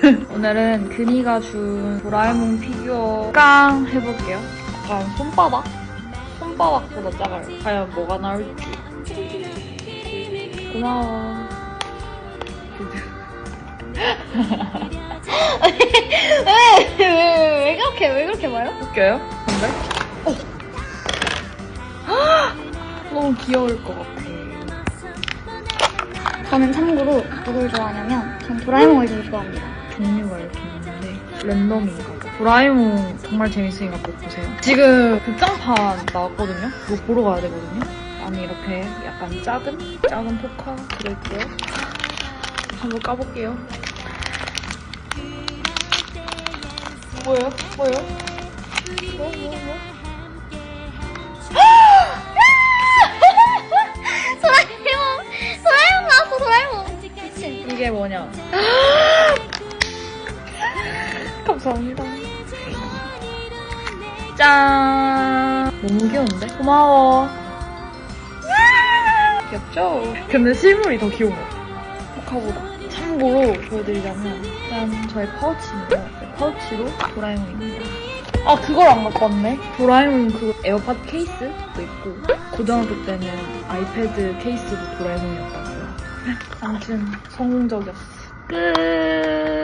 오늘은 근이가 준 도라에몽 피규어 깡 해볼게요. 과연 손바닥? 손바닥보다 작아요. 과연 뭐가 나올지. 고마워. 왜, 왜, 왜 그렇게, 왜 그렇게 말요? 웃겨요? 근데? 어. 너무 귀여울 것 같아. 저는 참고로 누굴 좋아하냐면, 전 도라에몽을 제일 좋아합니다. 종류가 이렇게 있는데 랜덤인가 봐. 도라에몽 정말 재밌으니까 꼭 보세요. 지금 극장판 나왔거든요. 이거 보러 가야 되거든요. 안에 이렇게 약간 작은 작은 포카 들어있고요. 한번 까볼게요. 뭐예요? 뭐예요? 뭐, 뭐, 뭐? 도라에몽! 도라에몽 나왔어, 도라에몽! 이게 뭐냐? 감사합니다. 짠! 너무 귀여운데? 고마워. 귀엽죠? 근데 실물이 더 귀여운 것 같아. 포카보다. 참고로 보여드리자면, 짠, 저의 파우치인데요. 네, 파우치로 도라에몽입니다. 아, 그걸 안 갖고 왔네? 도라에몽 그 에어팟 케이스도 있고, 고등학교 때는 아이패드 케이스도 도라에몽이었다고요. 아무튼, 성공적이었어. 끝.